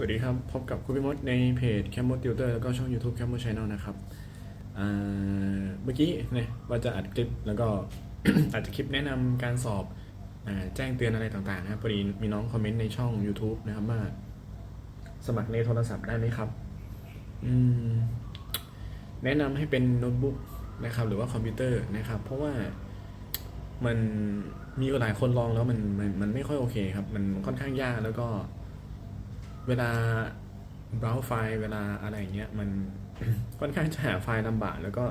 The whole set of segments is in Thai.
วัสดีครับ พบกับคุณพิมดในเพจ c a m o Tutor แล้วก็ช่อง YouTube c a m o Channel นะครับเมื่อกี้เนี่ยว่าจะอัดคลิปแล้วก็อาจจะคลิปแนะนำการสอบอแจ้งเตือนอะไรต่างๆนะครับพอดีมีน้องคอมเมนต์ในช่อง YouTube นะครับว่าสมัครในโทรศัพท์ได้ไหมครับแนะนำให้เป็นโน้ตบุ๊กนะครับ หรือว่าคอมพิวเตอร์นะครับ เพราะว่ามันมีหลายคนลองแล้วมันมันมันไม่ค่อยโอเคครับ มันค่อนข้างยากแล้วก็ เวลา browse ไฟล์เวลาอะไรอย่างเงี้ยมันค่อนข้างจะหาไฟล์ลำบากแล้วก็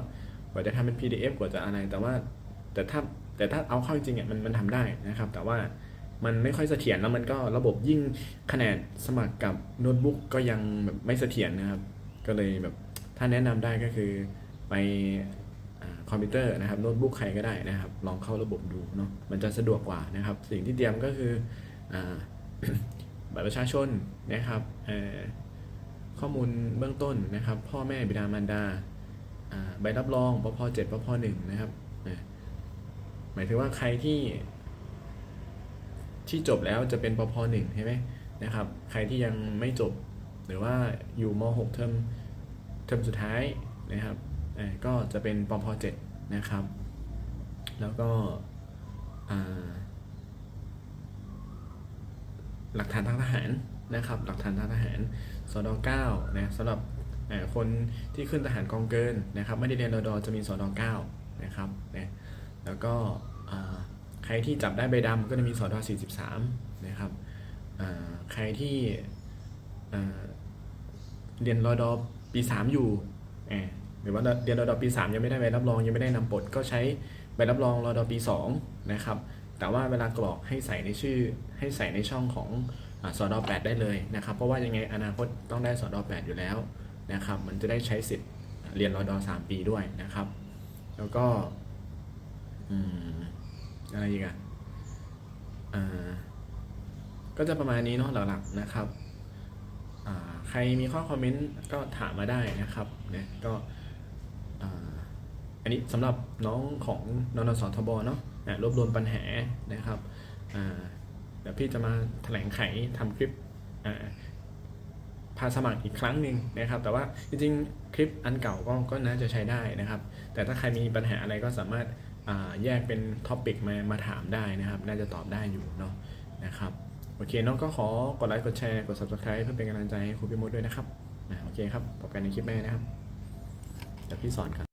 กว่าจะทำเป็น PDF กว่าจะอะไร แต่ว่าแต่ถ้าแต่ถ้าเอาเข้าจริงๆอะมันมันทำได้นะครับ แต่ว่ามันไม่ค่อยเสถียรแล้วมันก็ระบบยิ่งขนาดสมัครกับโน้ตบุ๊กก็ยังแบบไม่เสถียรนะครับ ก็เลยแบบถ้าแนะนำได้ก็คือไปอคอมพิวเตอร์นะครับโน้ตบุ๊กใครก็ได้นะครับ ลองเข้าระบบดูเนาะมันจะสะดวกกว่านะครับ สิ่งที่เตรียมก็คืออ บัตรประชาชนนะครับข้อมูลเบื้องต้นนะครับ พ่อแม่บิดามารดาใบรับรองปพเจ็ดปพหนึ่งนะครับหมายถึงว่าใครที่ที่จบแล้วจะเป็นปพหนึ่งใช่ไหมนะครับ ใครที่ยังไม่จบหรือว่าอยู่มหกเทอมเทอมสุดท้ายนะครับก็จะเป็นปพเจ็ดนะครับ แล้วก็อ่า หลักฐานทางทหารนะครับ หลักฐานทางทหารสอด9นะสำหรับคนที่ขึ้นทหารกองเกินนะครับ ไม่ได้เรียนรอดอจะมีสอด9นะครับนะแล้วก็ใครที่จับได้ใบดำก็จะมีสอด43นะครับใครที่เรียนรอดอปี 3 อยู่เอ่อหรือว่าเรียนรอดอปี 3 ยังไม่ได้ใบรับรองยังไม่ได้นำปลดก็ใช้ใบรับรองรอดอปี2นะครับ แต่ว่าเวลากรอกให้ใส่ในชื่อ ให้ใส่ในช่องของอสอดอ8ได้เลยนะครับ เพราะว่ายังไงอนาคตต้องได้สอดอ8อยู่แล้วนะครับ มันจะได้ใช้สิทธิ์เรียนรอดอ3ปีด้วยนะครับ แล้วก็อะไรอีกอะอ่าก็จะประมาณนี้เนาะหลักๆนะครับใครมีข้อคอมเมนต์ก็ถามมาได้นะครับเนี่ยก็ อันนี้สำหรับน้องของนนสทบเนาะรวบรวมปัญหานะครับเดี๋ยวพี่จะมาแถลงไขทำคลิปอ่าพาสมัครอีกครั้งหนึ่งนะครับ แต่ว่าจริงๆ คลิปอันเก่าก็ก็น่าจะใช้ได้นะครับ แต่ถ้าใครมีปัญหาอะไรก็สามารถแยกเป็นท็อปิกมามาถามได้นะครับ น่าจะตอบได้อยู่เนาะนะครับโอเคน้องก็ขอกดไลค์กดแชร์กด subscribe เพื่อเป็นกำลังใจให้ครูพี่มดด้วยนะครับโอเคครับพบกันในคลิปแม่นะครับเดี๋ยวพี่สอนครับ